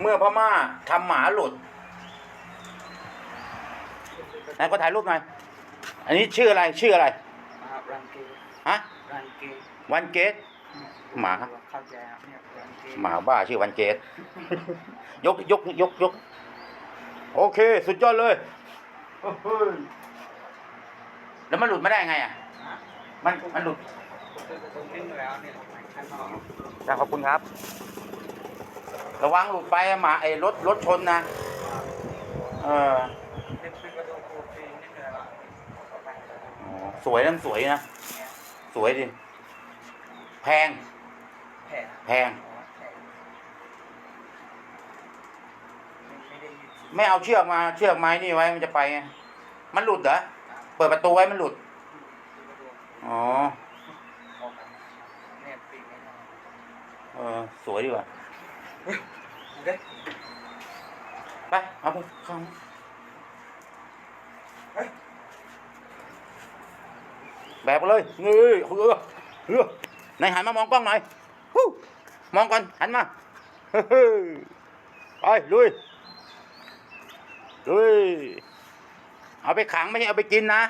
เมื่อพม่าทำหมาหลุดไหนก็ถ่ายรูปหน่อย อันนี้ชื่ออะไรชื่ออะไรครับรันเกย์ฮะรันเกย์วันเกตหมาเข้าใจครับเนี่ยรันเกย์หมาบ้าชื่อวันเกตยกยกยกยกโอเค สุดยอดเลยเฮ้ยแล้วมันหลุดมาได้ไงอะฮะมันมันหลุดผมขึ้นแล้วเนี่ยข้างนอกจ้าขอบคุณครับ ระวังหลุดไปอะหมาไอ้รถรถชนนะ เอ่อ๋อสวยนั่นสวยนะ สวยดิ แพง แผลแพง ไม่ไม่ได้ยึดไม่เอาเชือกมาเชือกไม้นี่ไว้มันจะไปไงมันหลุดเหรอ เปิดประตูไว้มันหลุด อ๋อ ออกมาเนี่ยปีกไม่ได้ เออ สวยดีว่ะ ดูดิไปเอาไปเข้างแบกไปเลยเงยเออเออไหนหันมามองกล้องหน่อยฮู้มองก่อนหันมาเฮ้ยไปลุยลุยเอาไปขังไม่ใช่เอาไปกินนะ